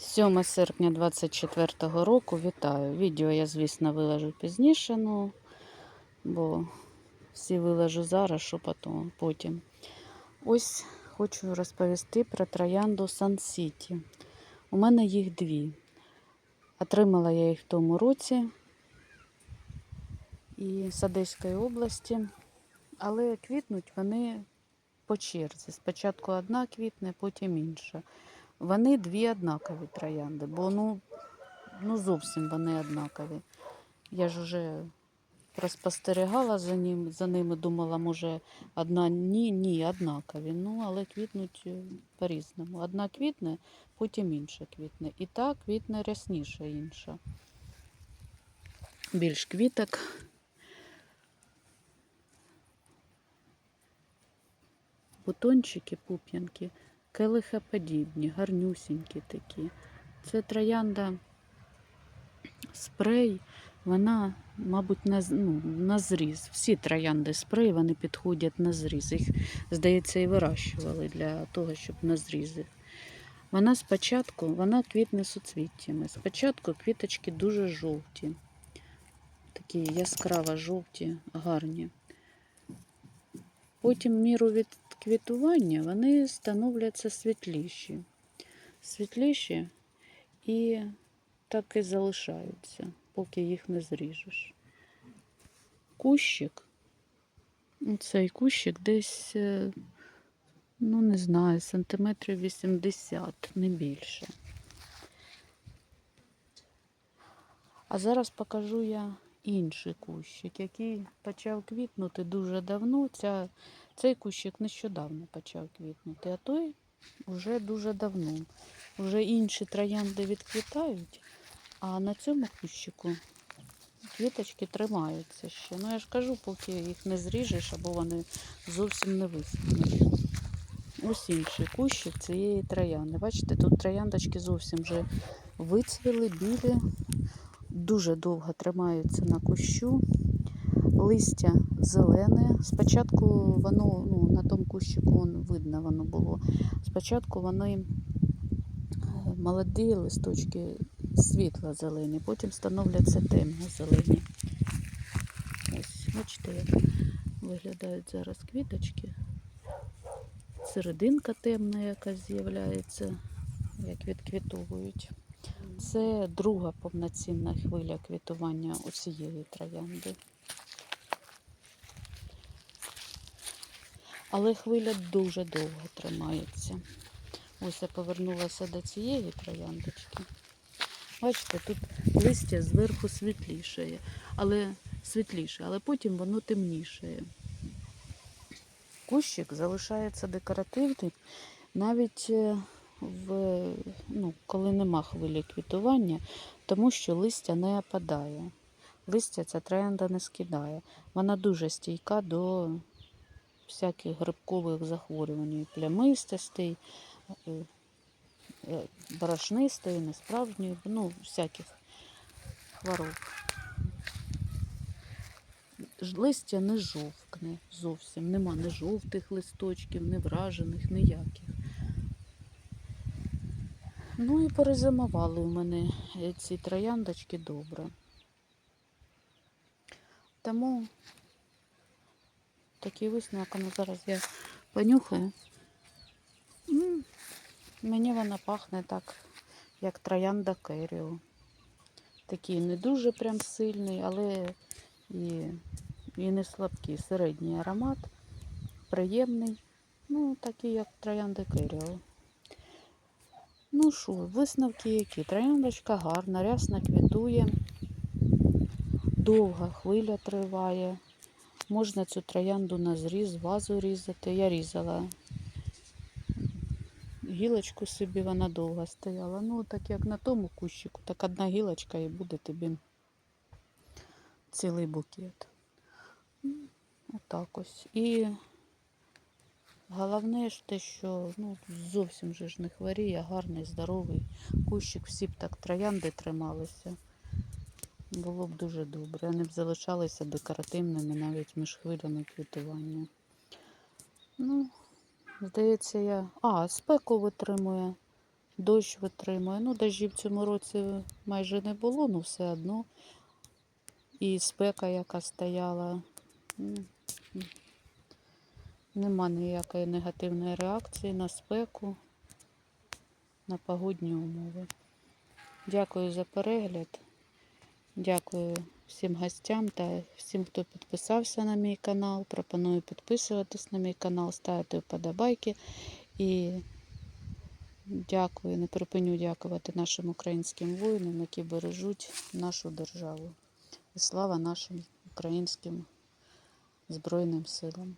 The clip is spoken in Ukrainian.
7 серпня 24 року. Вітаю. Відео я, звісно, виложу пізніше, ну, бо всі виложу зараз, що потім. Ось хочу розповісти про троянду Сан Сіті. У мене їх дві. Отримала я їх в тому році і з Одеської області, але квітнуть вони по черзі. Спочатку одна квітне, потім інша. Вони дві однакові троянди, бо ну, ну зовсім вони однакові. Я ж вже проспостерігала за, ним, за ними, думала, може, одна ні, ні, однакові. Ну, але квітнуть е, по-різному. Одна квітне, потім інша квітне. І так квітне рясніше інша. Більш квіток. Бутончики, пуп'янки келихоподібні, гарнюсінькі такі. Це троянда спрей, вона, мабуть, на, ну, на зріз. Всі троянди спрей вони підходять на зріз. Їх, здається, і вирощували для того, щоб на зрізи. Вона спочатку, вона квітне суцвіттями. Спочатку квіточки дуже жовті, такі яскраво жовті, гарні. Потім міру від квітування вони становляться світліші. Світліші і так і залишаються, поки їх не зріжеш. Кущик, ну, цей кущик десь, е, ну не знаю, сантиметрів 80, не більше. А зараз покажу я інший кущик, який почав квітнути дуже давно. Ця цей кущик нещодавно почав квітнути, а той вже дуже давно. Вже інші троянди відквітають, а на цьому кущику квіточки тримаються ще. Ну я ж кажу, поки їх не зріжеш, або вони зовсім не висохнуть. Ось інший кущик цієї троянди. Бачите, тут трояндочки зовсім вже вицвіли, білі, дуже довго тримаються на кущу листя зелене. Спочатку воно ну, на тому кущику воно видно воно було. Спочатку вони е, молоді листочки світло-зелені, потім становляться темно-зелені. Ось, бачите, як виглядають зараз квіточки. Серединка темна, яка з'являється, як відквітовують. Це друга повноцінна хвиля квітування у цієї троянди. Але хвиля дуже довго тримається. Ось я повернулася до цієї трояндочки. Бачите, тут листя зверху світлішає, але світліше, але потім воно темнішає. Кущик залишається декоративним навіть е, в, ну, коли нема хвилі квітування, тому що листя не опадає. Листя ця троянда не скидає. Вона дуже стійка до всяких грибкових захворювань, плямистостей, е, е, борошнистої, несправжньої, ну, всяких хвороб. Листя не жовкне зовсім, нема ні жовтих листочків, ні вражених, ніяких. Ну і перезимували у мене е, ці трояндочки добре. Тому такий висновок, ну зараз я понюхаю. Мені вона пахне так, як троянда Керіо. Такий не дуже прям сильний, але і, і не слабкий. Середній аромат, приємний. Ну, такий, як троянда Керіо. Ну що, висновки які? Трояндочка гарна, рясно квітує, довга хвиля триває. Можна цю троянду на зріз, вазу різати. Я різала гілочку собі, вона довго стояла. Ну, так як на тому кущику, так одна гілочка і буде тобі цілий букет. Отак ось. І головне ж те, що ну, зовсім же ж не хворіє, гарний, здоровий кущик, всі б так троянди трималися. Було б дуже добре. Вони б залишалися декоративними навіть між хвилями квітування. Ну, здається, я. А, спеку витримує дощ витримує. Ну, дощів в цьому році майже не було, але все одно. І спека, яка стояла. Нема ніякої негативної реакції на спеку, на погодні умови. Дякую за перегляд. Дякую всім гостям та всім, хто підписався на мій канал. Пропоную підписуватись на мій канал, ставити вподобайки. І дякую, не припиню дякувати нашим українським воїнам, які бережуть нашу державу. І слава нашим українським Збройним силам.